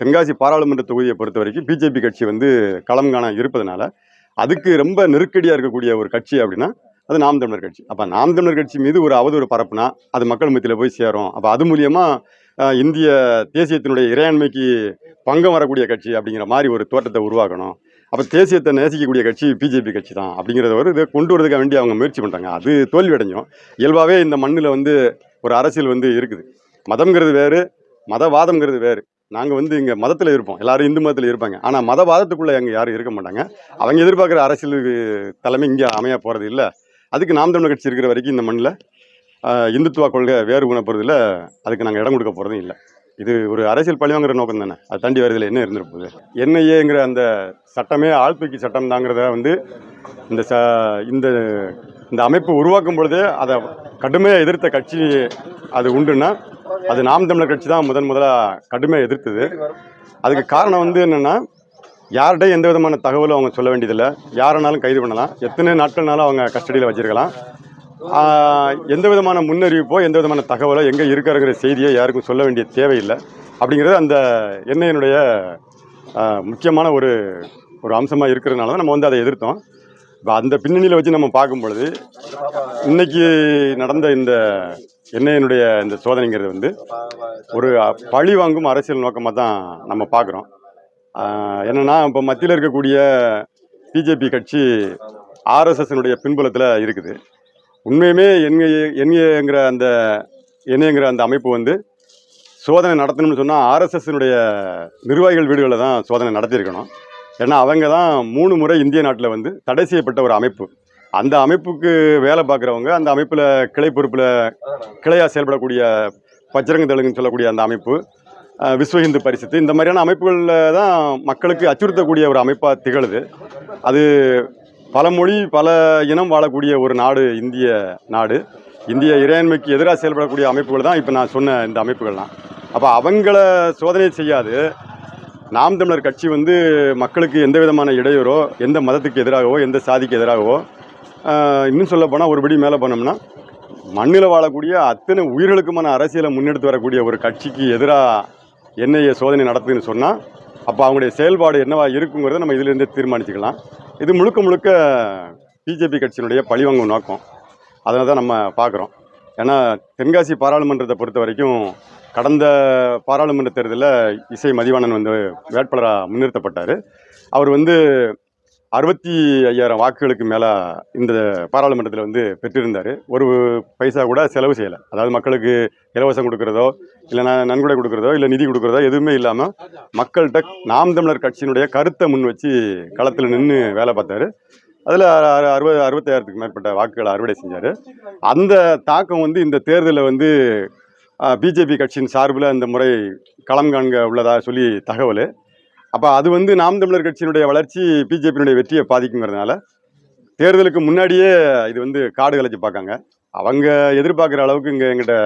தென்காசி பாராளுமன்ற தொகுதியை பொறுத்த வரைக்கும் பிஜேபி கட்சி வந்து களம் காண இருப்பதனால அதுக்கு ரொம்ப நெருக்கடியாக இருக்கக்கூடிய ஒரு கட்சி அப்படின்னா அது நாம் தமிழர் கட்சி. அப்போ நாம் தமிழர் கட்சி மீது ஒரு அவதூறு பரப்புனா அது மக்கள் மத்தியில் போய் சேரும். அப்போ அது மூலியமாக இந்திய தேசியத்தினுடைய இறையாண்மைக்கு பங்கம் வரக்கூடிய கட்சி அப்படிங்கிற மாதிரி ஒரு தோட்டத்தை உருவாக்கணும். அப்போ தேசியத்தை நேசிக்கக்கூடிய கட்சி பிஜேபி கட்சி தான் அப்படிங்கிறத ஒரு இதை கொண்டு வரதுக்காக வேண்டி அவங்க முயற்சி பண்ணுறாங்க அது தோல்வி அடைஞ்சோம் இயல்பாகவே இந்த மண்ணில் வந்து ஒரு அரசியல் வந்து இருக்குது. மதம்ங்கிறது வேறு மதவாதம்ங்கிறது வேறு. நாங்கள் வந்து இங்கே மதத்தில் இருப்போம். எல்லாரும் இந்து மதத்தில் இருப்பாங்க. ஆனால் மதவாதத்துக்குள்ளே அங்கே யாரும் இருக்க மாட்டாங்க. அவங்க எதிர்பார்க்குற அரசியலுக்கு தலைமை இங்கே அமைய போகிறது இல்லை. அதுக்கு நாம் தமிழ் கட்சி இருக்கிற வரைக்கும் இந்த மண்ணில் இந்துத்துவ கொள்கை வேறு குணப்படுறதுல அதுக்கு நாங்கள் இடம் கொடுக்க போகிறதும் இல்லை. இது ஒரு அரசியல் பழிவாங்கிற நோக்கம் தானே. அது தாண்டி வருதில் என்ன இருந்துட்டு என்ஐஏங்கிற அந்த சட்டமே ஆழ்தூக்கி சட்டம் தாங்கிறத வந்து இந்த ச இந்த இந்த அமைப்பு உருவாக்கும் பொழுதே அதை கடுமையாக எதிர்த்த கட்சி அது உண்டுன்னா அது நாம் தமிழர் கட்சி தான் முதன் முதலாக கடுமையாக எதிர்த்தது. அதுக்கு காரணம் வந்து என்னென்னா யார்கிட்ட எந்த விதமான தகவலும் அவங்க சொல்ல வேண்டியதில்லை. யாருனாலும் கைது பண்ணலாம். எத்தனை நாட்கள்னாலும் அவங்க கஸ்டடியில் வச்சிருக்கலாம். எந்த விதமான முன்னறிவிப்போ எந்த விதமான தகவலோ எங்கே இருக்கிறங்கிற செய்தியை யாருக்கும் சொல்ல வேண்டிய தேவையில்லை. அப்படிங்கிறது அந்த எண்ணெயினுடைய முக்கியமான ஒரு ஒரு அம்சமாக இருக்கிறதுனால தான் நம்ம வந்து அதை எதிர்த்தோம். இப்போ அந்த பின்னணியில் வச்சு நம்ம பார்க்கும் பொழுது இன்னைக்கு நடந்த இந்த எண்ணெயினுடைய இந்த சோதனைங்கிறது வந்து ஒரு பழி வாங்கும் அரசியல் நோக்கமாக தான் நம்ம பார்க்குறோம். என்னென்னா இப்போ மத்தியில் இருக்கக்கூடிய பிஜேபி கட்சி ஆர்எஸ்எஸ்னுடைய பின்புலத்தில் இருக்குது. உண்மையுமே என்ஐஏ என்ஐஏங்கிற அந்த என்ஐங்கிற அந்த அமைப்பு வந்து சோதனை நடத்தணும்னு சொன்னால் ஆர்எஸ்எஸ்னுடைய நிர்வாகிகள் வீடுகளில் தான் சோதனை நடத்தியிருக்கணும். ஏன்னா அவங்க தான் மூணு முறை இந்திய நாட்டில் வந்து தடை செய்யப்பட்ட ஒரு அமைப்பு. அந்த அமைப்புக்கு வேலை பார்க்குறவங்க அந்த அமைப்பில் கிளை பொறுப்பில் கிளையாக செயல்படக்கூடிய பஜ்ரங்க தெலுங்குன்னு சொல்லக்கூடிய அந்த அமைப்பு விஸ்வ இந்து பரிசத்து இந்த மாதிரியான அமைப்புகளில் தான் மக்களுக்கு அச்சுறுத்தக்கூடிய ஒரு அமைப்பாக திகழுது. அது பல மொழி பல இனம் வாழக்கூடிய ஒரு நாடு இந்திய நாடு. இந்திய இறையாண்மைக்கு எதிராக செயல்படக்கூடிய அமைப்புகள் தான் இப்போ நான் சொன்ன இந்த அமைப்புகள்லாம். அப்போ அவங்கள சோதனை செய்யாது. நாம் தமிழர் கட்சி வந்து மக்களுக்கு எந்த விதமான இடையூறோ எந்த மதத்துக்கு எதிராகவோ எந்த சாதிக்கு எதிராகவோ இன்னும் சொல்ல போனால் ஒருபடி மேலே போனோம்னா மண்ணில் வாழக்கூடிய அத்தனை உயிர்களுக்குமான அரசியலை முன்னெடுத்து வரக்கூடிய ஒரு கட்சிக்கு எதிராக என்ஐஏ சோதனை நடத்துதுன்னு சொன்னால் அப்போ அவங்களுடைய செயல்பாடு என்னவா இருக்குங்கிறத நம்ம இதிலிருந்தே தீர்மானிச்சுக்கலாம். இது முழுக்க முழுக்க பிஜேபி கட்சியினுடைய பழிவாங்கும் நோக்கம். அதனால தான் நம்ம பார்க்குறோம் ஏன்னா தென்காசி பாராளுமன்றத்தை பொறுத்த வரைக்கும் கடந்த பாராளுமன்ற தேர்தலில் இசை மதிவாணன் வந்து வேட்பாளராக முன்னிறுத்தப்பட்டார். அவர் வந்து அறுபத்தி ஐயாயிரம் வாக்குகளுக்கு மேலே இந்த பாராளுமன்றத்தில் வந்து பெற்றிருந்தார். ஒரு பைசா கூட செலவு செய்யலை. அதாவது மக்களுக்கு இலவசம் கொடுக்குறதோ இல்லைனா நன்கொடை கொடுக்குறதோ இல்லை நிதி கொடுக்குறதோ எதுவுமே இல்லாமல் மக்கள்கிட்ட நாம் தமிழர் கட்சியினுடைய கருத்தை முன் வச்சு களத்தில் நின்று வேலை பார்த்தாரு. அதில் அறுபது அறுபத்தாயிரத்துக்கு மேற்பட்ட வாக்குகளை அறுவடை செஞ்சார். அந்த தாக்கம் வந்து இந்த தேர்தலில் வந்து பிஜேபி கட்சியின் சார்பில் இந்த முறை களம் காண்க உள்ளதாக சொல்லி தகவல். அப்போ அது வந்து நாம் தமிழர் கட்சியினுடைய வளர்ச்சி பிஜேபியினுடைய வெற்றியை பாதிக்குங்கிறதுனால தேர்தலுக்கு முன்னாடியே இது வந்து காடு கலைச்சி பார்க்காங்க. அவங்க எதிர்பார்க்குற அளவுக்கு இங்கே எங்கிட்ட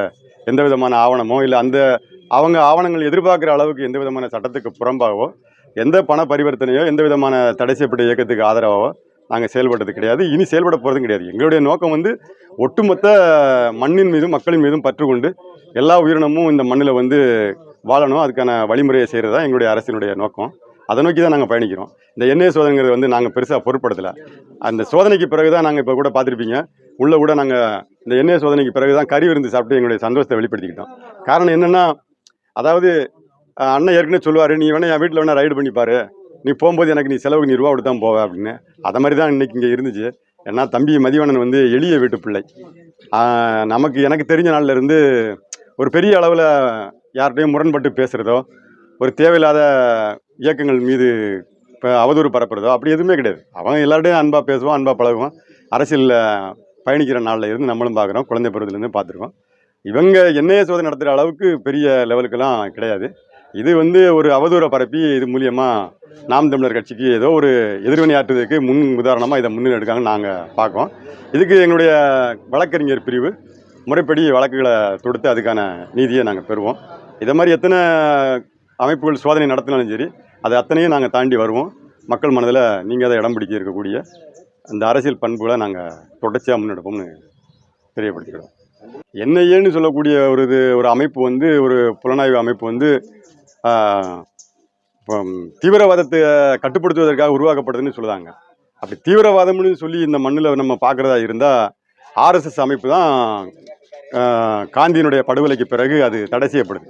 எந்த விதமான ஆவணமோ இல்லை அந்த அவங்க ஆவணங்கள் எதிர்பார்க்குற அளவுக்கு எந்த விதமான சட்டத்துக்கு புறம்பாகவோ எந்த பண பரிவர்த்தனையோ எந்த விதமான தடை செய்யப்பட்ட இயக்கத்துக்கு ஆதரவாகவோ நாங்கள் செயல்பட்டது கிடையாது. இனி செயல்பட போகிறதும் கிடையாது. எங்களுடைய நோக்கம் வந்து ஒட்டுமொத்த மண்ணின் மீதும் மக்களின் மீதும் பற்று கொண்டு எல்லா உயிரினமும் இந்த மண்ணில் வந்து வாழணும். அதுக்கான வழிமுறையை செய்கிறது தான் எங்களுடைய அரசினுடைய நோக்கம். அதை நோக்கி தான் நாங்கள் பயணிக்கிறோம். இந்த எண்ணெய் சோதனைங்கிறது வந்து நாங்கள் பெருசாக பொருட்படுத்தலை. அந்த சோதனைக்கு பிறகு தான் நாங்கள் இப்போ கூட பார்த்துருப்பீங்க. உள்ளே கூட நாங்கள் இந்த எண்ணெய் சோதனைக்கு பிறகு தான் கறி விருந்து சாப்பிட்டு எங்களுடைய சந்தோஷத்தை வெளிப்படுத்திக்கிட்டோம். காரணம் என்னென்னா அதாவது அண்ணன் ஏற்கனவே சொல்லுவார் நீ வேணா என் வீட்டில் வேணா ரைடு பண்ணிப்பார். நீ போகும்போது எனக்கு நீ செலவுக்கு நீ ரூபா கொடுத்து தான் போவ அப்படின்னு. அதை மாதிரி தான் இன்னைக்கு இங்கே இருந்துச்சு. ஏன்னா தம்பி மதிவாணன் வந்து எளிய வீட்டு பிள்ளை. நமக்கு எனக்கு தெரிஞ்ச நாள்ல இருந்து ஒரு பெரிய அளவில் யார்கிட்டையும் முரண்பட்டு பேசுகிறதோ ஒரு தேவையில்லாத இயக்கங்கள் மீது இப்போ அவதூறு பரப்புறதோ அப்படி எதுவுமே கிடையாது. அவன் எல்லார்ட்டையும் அன்பாக பேசுவான் அன்பாக பழகுவான். அரசியலில் பயணிக்கிற நாளில் இருந்து நம்மளும் பார்க்குறோம் குழந்தை பருவத்துலேருந்து பார்த்துருக்கோம் இவங்க என்னைய சோதனை நடத்துகிற அளவுக்கு பெரிய லெவலுக்கெல்லாம் கிடையாது. இது வந்து ஒரு அவதூறை பரப்பி இது மூலியமாக நாம் தமிழர் கட்சிக்கு ஏதோ ஒரு எதிர்வினையாற்றுவதற்கு முன் உதாரணமாக இதை முன்னிலை எடுக்காங்கன்னு நாங்கள் பார்க்கோம் இதுக்கு எங்களுடைய வழக்கறிஞர் பிரிவு முறைப்படி வழக்குகளை தொடுத்து அதுக்கான நீதியை நாங்கள் பெறுவோம். இதை மாதிரி எத்தனை அமைப்புகள் சோதனை நடத்தினாலும் சரி அது அத்தனையும் நாங்கள் தாண்டி வருவோம். மக்கள் மனதில் நீங்கள் அதை இடம் பிடிக்க இருக்கக்கூடிய அந்த அரசியல் பண்புகளை நாங்கள் தொடர்ச்சியாக முன்னெடுப்போம்னு தெரியப்படுத்திக்கிறோம். என்ன ஏன்னு சொல்லக்கூடிய ஒரு இது ஒரு அமைப்பு வந்து ஒரு புலனாய்வு அமைப்பு வந்து தீவிரவாதத்தை கட்டுப்படுத்துவதற்காக உருவாக்கப்படுதுன்னு சொல்லுதாங்க. அப்படி தீவிரவாதம்னு சொல்லி இந்த மண்ணில் நம்ம பார்க்குறதா இருந்தால் ஆர்எஸ்எஸ் அமைப்பு தான் காந்தியினுடைய படுகொலைக்கு பிறகு அது தடை செய்யப்படுது.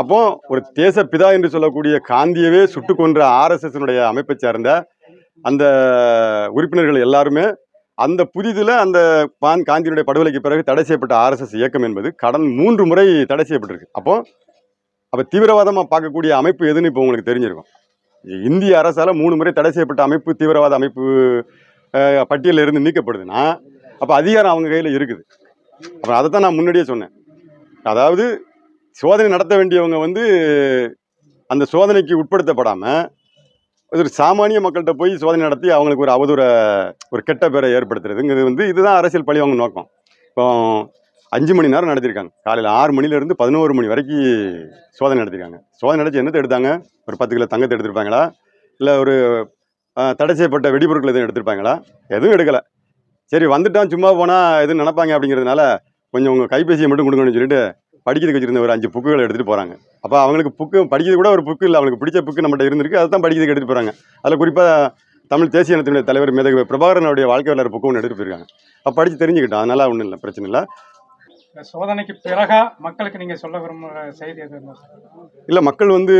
அப்போ ஒரு தேசப்பிதா என்று சொல்லக்கூடிய காந்தியவே சுட்டு கொன்ற ஆர்எஸ்எஸ்னுடைய அமைப்பை சேர்ந்த அந்த உறுப்பினர்கள் எல்லாருமே அந்த புதிதில் அந்த பான் காந்தியினுடைய படுகொலைக்கு பிறகு தடை செய்யப்பட்ட ஆர்எஸ்எஸ் இயக்கம் என்பது கடன் மூன்று முறை தடை செய்யப்பட்டிருக்கு. அப்போ அப்போ தீவிரவாதமாக பார்க்கக்கூடிய அமைப்பு எதுன்னு இப்போ உங்களுக்கு தெரிஞ்சிருக்கும். இந்திய அரசால் மூணு முறை தடை செய்யப்பட்ட அமைப்பு தீவிரவாத அமைப்பு பட்டியலில் இருந்து நீக்கப்படுதுன்னா அப்போ அதிகாரம் அவங்க கையில் இருக்குது. அப்புறம் அதை தான் நான் முன்னாடியே சொன்னேன். அதாவது சோதனை நடத்த வேண்டியவங்க வந்து அந்த சோதனைக்கு உட்படுத்தப்படாமல் ஒரு சாமானிய மக்கள்கிட்ட போய் சோதனை நடத்தி அவங்களுக்கு ஒரு அவதூற ஒரு கெட்ட பேரை ஏற்படுத்துறதுங்கிறது வந்து இதுதான் அரசியல் பழிவாங்க நோக்கம். இப்போ அஞ்சு மணி நேரம் நடத்திருக்காங்க. காலையில் ஆறு மணிலேருந்து பதினோரு மணி வரைக்கும் சோதனை நடத்திருக்காங்க. சோதனை நடத்தி என்னத்தை எடுத்தாங்க? ஒரு பத்து கிலோ தங்கத்தை எடுத்திருப்பாங்களா? இல்லை ஒரு தடை செய்யப்பட்ட வெடிபொருட்கள் எதுவும் எடுத்திருப்பாங்களா? எதுவும் எடுக்கலை. சரி வந்துட்டான் சும்மா போனால் எதுவும் நினைப்பாங்க அப்படிங்கிறதுனால கொஞ்சம் உங்கள் கைபேசியை மட்டும் கொடுங்கன்னு சொல்லிட்டு படிக்கிறதுக்கு வச்சுருந்த ஒரு அஞ்சு புக்குகளை எடுத்துகிட்டு போகிறாங்க அப்போ அவங்களுக்கு புக்கு படிக்கிறது கூட ஒரு புக்கு இல்லை. அவங்களுக்கு பிடிச்ச புக்கு நம்மகிட்ட இருந்திருக்கு. அதை தான் படிக்கிறதுக்கு எடுத்துகிட்டு போகிறாங்க அதில் குறிப்பாக தமிழ் தேசிய இனத்தினுடைய தலைவர் மேதகு பிரபாகரனுடைய வாழ்க்கை வரலாறு புக்கு ஒன்று எடுத்துகிட்டு போயிருக்காங்க. அப்போ படித்து தெரிஞ்சுக்கிட்டோம் அதனால் ஒன்றும் இல்லை பிரச்சனை இல்லை. சோதனைக்கு பிறகா மக்களுக்கு நீங்க சொல்ல விரும்புகிற செய்தி எது இல்லை மக்கள் வந்து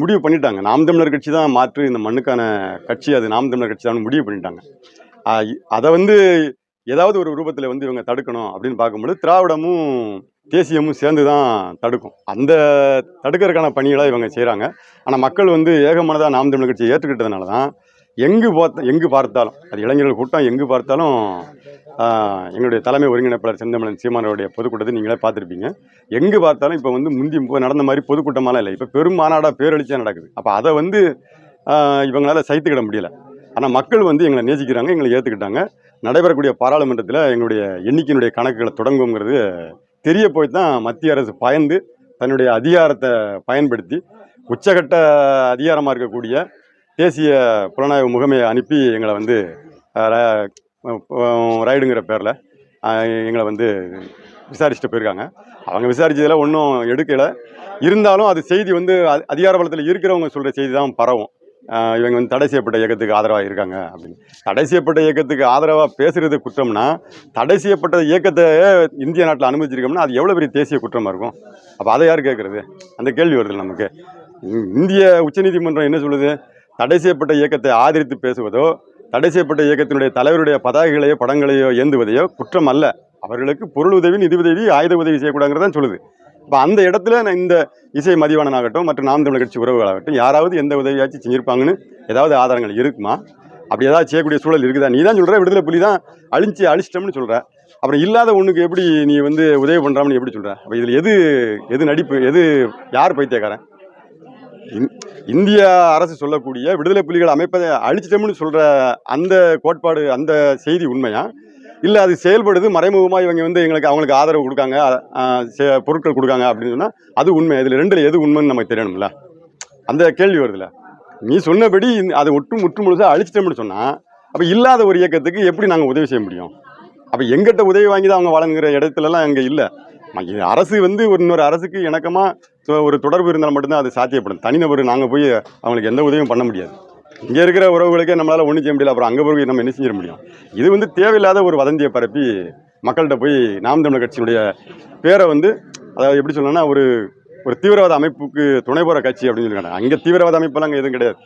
முடிவு பண்ணிட்டாங்க. நாம் தமிழர் கட்சி தான் மாற்று இந்த மண்ணுக்கான கட்சி. அது நாம் தமிழர் கட்சி தான் முடிவு பண்ணிட்டாங்க. அதை வந்து ஏதாவது ஒரு ரூபத்தில் வந்து இவங்க தடுக்கணும் அப்படின்னு பார்க்கும்பொழுது திராவிடமும் தேசியமும் சேர்ந்து தான் தடுக்கும். அந்த தடுக்கிறதுக்கான பணிகளை இவங்க செய்கிறாங்க ஆனால் மக்கள் வந்து ஏகமானதாக நாம் தமிழர் கட்சியை ஏற்றுக்கிட்டதுனால தான் எங்கு பார்த்த எங்கு பார்த்தாலும் அது இளைஞர்கள் கூட்டம் எங்கு பார்த்தாலும் என்னுடைய எங்களுடைய தலைமை ஒருங்கிணைப்பாளர் செந்தமிழன் சீமானோடைய பொதுக்கூட்டத்தை நீங்களே பார்த்துருப்பீங்க. எங்கே பார்த்தாலும் இப்போ வந்து முந்தி இப்போ நடந்த மாதிரி பொதுக்கூட்டமாலாம் இல்லை. இப்போ பெரும் மாநாடாக பேரழிச்சியாக நடக்குது. அப்போ அதை வந்து இவங்களால் சைத்துக்கிட முடியல. ஆனால் மக்கள் வந்து எங்களை நேசிக்கிறாங்க எங்களை ஏற்றுக்கிட்டாங்க நடைபெறக்கூடிய பாராளுமன்றத்தில் எங்களுடைய எண்ணிக்கையினுடைய கணக்குகளை தொடங்குங்கிறது தெரிய போய் தான் மத்திய அரசு பயந்து தன்னுடைய அதிகாரத்தை பயன்படுத்தி உச்சகட்ட அதிகாரமாக இருக்கக்கூடிய தேசிய புலனாய்வு முகமையை அனுப்பி எங்களை வந்து ர- ரைடுங்கிற பேரில் எங்களை வந்து விசாரிச்சுட்டு போயிருக்காங்க. அவங்க விசாரிச்சதில் ஒன்றும் எடுக்கலை. இருந்தாலும் அது செய்தி வந்து அதிகார பலத்தில் இருக்கிறவங்க சொல்கிற செய்தி தான் பரவும். இவங்க வந்து தடை செய்யப்பட்ட இயக்கத்துக்கு ஆதரவாக இருக்காங்க அப்படின்னு. தடை செய்யப்பட்ட இயக்கத்துக்கு ஆதரவாக பேசுகிறது குற்றம்னா தடை செய்யப்பட்ட இயக்கத்தை இந்திய நாட்டில் அனுமதிச்சிருக்கோம்னா அது எவ்வளோ பெரிய தேசிய குற்றமாக இருக்கும்? அப்போ அதை யார் கேட்குறது அந்த கேள்வி வருது நமக்கு. இந்திய உச்சநீதிமன்றம் என்ன சொல்லுது? தடை செய்யப்பட்ட இயக்கத்தை ஆதரித்து பேசுவதோ தடை செய்யப்பட்ட இயக்கத்தினுடைய தலைவருடைய பதாகைகளையோ படங்களையோ ஏந்துவதையோ குற்றம் அல்ல அவர்களுக்கு பொருள் உதவி நிதி உதவி ஆயுத உதவி செய்யக்கூடாதுங்கிறதான் சொல்லுது. இப்போ அந்த இடத்துல நான் இந்த இசை மதிவாணனாகட்டும் மற்றும் நாம் தமிழ் கட்சி உறவுகளாகட்டும் யாராவது எந்த உதவியாச்சும் செஞ்சிருப்பாங்கன்னு ஏதாவது ஆதாரங்கள் இருக்குமா? அப்படி ஏதாவது செய்யக்கூடிய சூழல் இருக்குதா? நீ தான் சொல்கிற விடுதலை புலி தான் அழிஞ்சு அழிச்சிட்டோம்னு சொல்கிற அப்புறம் இல்லாத ஒன்றுக்கு எப்படி நீ வந்து உதவி பண்ணுறான்னு எப்படி சொல்கிற அப்போ இதில் எது எது நடிப்பு எது யார் பைத்தியக்காரன்? இந்திய அரசு சொல்லக்கூடிய விடுதலை புலிகள் அமைப்பதை அழிச்சிட்டோம்னு சொல்கிற அந்த கோட்பாடு அந்த செய்தி உண்மையா? இல்லை அது செயல்படுது மறைமுகமாக இவங்க வந்து எங்களுக்கு அவங்களுக்கு ஆதரவு கொடுக்காங்க செ- பொருட்கள் கொடுக்காங்க அப்படின்னு சொன்னால் அது உண்மை. இதில் ரெண்டில் எது உண்மைன்னு நமக்கு தெரியணும்ல? அந்த கேள்வி வருதுல்ல நீ சொன்னபடி அதை ஒட்டு முற்று முழுசாக அழிச்சிட்டோம்னு சொன்னால் அப்போ இல்லாத ஒரு இயக்கத்துக்கு எப்படி நாங்கள் உதவி செய்ய முடியும்? அப்போ எங்கிட்ட உதவி வாங்கி தான் அவங்க வழங்குகிற இடத்துலலாம் அங்கே இல்லை. அரசு வந்து ஒரு இன்னொரு அரசுக்கு இணக்கமாக ஒரு தொடர்பு இருந்தால் மட்டும்தான் அது சாத்தியப்படும். தனிநபர் நாங்கள் போய் அவங்களுக்கு எந்த உதவியும் பண்ண முடியாது. இங்கே இருக்கிற உறவுகளுக்கே நம்மளால் ஒன்றும் செய்ய முடியல அப்புறம் அங்கே போய் நம்ம என்ன செஞ்சிட முடியும்? இது வந்து தேவையில்லாத ஒரு வதந்தியை பரப்பி மக்கள்கிட்ட போய் நாம் தமிழர் கட்சியினுடைய பேரை வந்து அதாவது எப்படி சொல்லணும்னா ஒரு ஒரு தீவிரவாத அமைப்புக்கு துணை போகிற கட்சி அப்படின்னு சொல்லியிருக்காங்க. அங்கே தீவிரவாத அமைப்பெல்லாம் அங்கே எதுவும் கிடையாது.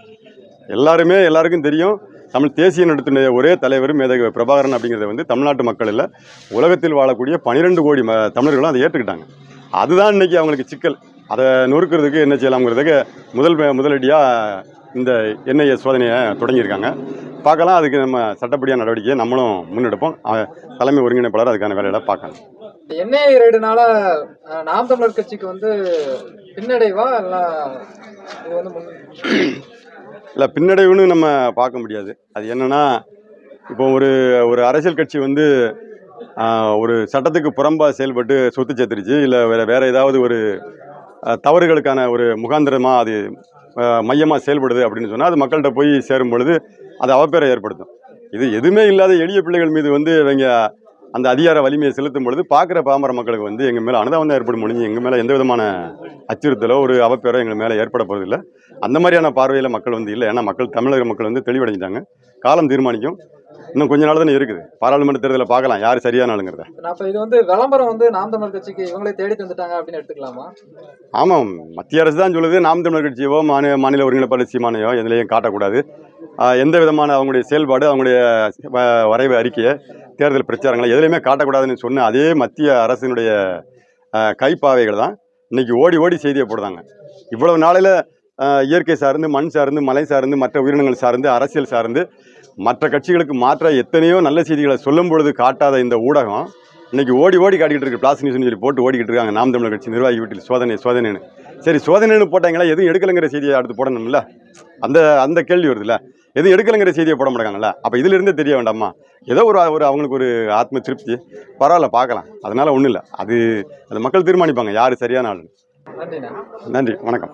எல்லாருமே எல்லாருக்கும் தெரியும். தமிழ் தேசிய நடத்தினுடைய ஒரே தலைவர் மேதகு பிரபாகரன் அப்படிங்கிறத வந்து தமிழ்நாட்டு மக்கள் இல்லை உலகத்தில் வாழக்கூடிய பன்னிரெண்டு கோடி ம தமிழர்களும் அதை ஏற்றுக்கிட்டாங்க அதுதான் இன்னைக்கு அவங்களுக்கு சிக்கல். அதை நொறுக்கிறதுக்கு என்ன செய்யலாம்ங்கிறதுக்கு முதல் முதலடியாக இந்த என்ஐஏ சோதனையை தொடங்கியிருக்காங்க. பார்க்கலாம் அதுக்கு நம்ம சட்டப்படியான நடவடிக்கையை நம்மளும் முன்னெடுப்போம். தலைமை ஒருங்கிணைப்பாளர் அதுக்கான வேலையில பார்க்கலாம். என்ஐஏ ரைடுனால நாம் தமிழர் கட்சிக்கு வந்து பின்னடைவா இது வந்து இல்லை பின்னடைவுன்னு நம்ம பார்க்க முடியாது. அது என்னென்னா இப்போ ஒரு ஒரு அரசியல் கட்சி வந்து ஒரு சட்டத்துக்கு புறம்பாக செயல்பட்டு சொத்து சேர்த்துருச்சு இல்லை வேறு வேறு ஏதாவது ஒரு தவறுகளுக்கான ஒரு முகாந்திரமாக அது மையமாக செயல்படுது அப்படின்னு சொன்னால் அது மக்கள்கிட்ட போய் சேரும் பொழுது அது அவப்பேரை ஏற்படுத்தும். இது எதுவுமே இல்லாத எளிய பிள்ளைகள் மீது வந்து இவங்க அந்த அதிகார வலிமையை செலுத்தும் பொழுது பார்க்குற பாமர மக்களுக்கு வந்து எங்கள் மேலே அனுதாபம் ஏற்படும் முடிஞ்சு எங்கள் மேலே எந்த விதமான அச்சுறுத்தலோ ஒரு அவப்பேரோ எங்கள் மேலே ஏற்பட போகிறதில்ல அந்த மாதிரியான பார்வையில் மக்கள் வந்து இல்லை. ஏன்னா மக்கள் தமிழக மக்கள் வந்து தெளிவடைஞ்சிட்டாங்க. காலம் தீர்மானிக்கும். இன்னும் கொஞ்ச நாள் தானே இருக்குது. பாராளுமன்ற தேர்தலில் பார்க்கலாம். யார் சரியான ஆளுங்கிறத நான் இப்ப இது வந்து விளம்பரம் வந்து நாம் தமிழர் கட்சிக்கு இவங்களே தேடி தந்துட்டாங்க அப்படின்னு எடுத்துக்கலாமா? ஆமாம். மத்திய அரசு தான் சொல்லுது நாம் தமிழர் கட்சியோ மாநில மாநில ஒருங்கிணைப்பாளர் சீமானையோ எதுலேயும் காட்டக்கூடாது. எந்த விதமான அவங்களுடைய செயல்பாடு அவங்களுடைய வ- வரைவு அறிக்கையை தேர்தல் பிரச்சாரங்களை எதுலையுமே காட்டக்கூடாதுன்னு சொன்ன அதே மத்திய அரசினுடைய கைப்பாவைகள் தான் இன்னைக்கு ஓடி ஓடி செய்தியை போடுறாங்க. இவ்வளவு நாளில் இயற்கை சார்ந்து மண் சார்ந்து மலை சார்ந்து மற்ற உயிரினங்கள் சார்ந்து அரசியல் சார்ந்து மற்ற கட்சிகளுக்கு மாற்ற எத்தனையோ நல்ல செய்திகளை சொல்லும் பொழுது காட்டாத இந்த ஊடகம் இன்றைக்கி ஓடி ஓடி காட்டிக்கிட்டு இருக்கு. பிளாஸ் நியூஸ்னு சொல்லி போட்டு ஓடிக்கிட்டு இருக்காங்க. நாம் தமிழர் கட்சி நிர்வாகி வீட்டில் சோதனை சோதனைன்னு. சரி சோதனைன்னு போட்டாங்களா எதுவும் எடுக்கலைங்கிற செய்தியை அடுத்து போடணும்ல? அந்த அந்த கேள்வி வருதுல்ல? எதுவும் எடுக்கலைங்கிற செய்தியை போட மாட்டாங்கல்ல அப்போ இதுல இருந்தே தெரிய வேண்டாமா? ஏதோ ஒரு ஒரு அவங்களுக்கு ஒரு ஆத்ம திருப்தி. பரவாயில்ல பார்க்கலாம். அதனால ஒன்றும் இல்லை அது அது மக்கள் தீர்மானிப்பாங்க யார் சரியான ஆள் நன்றிண்ணா. நன்றி வணக்கம்.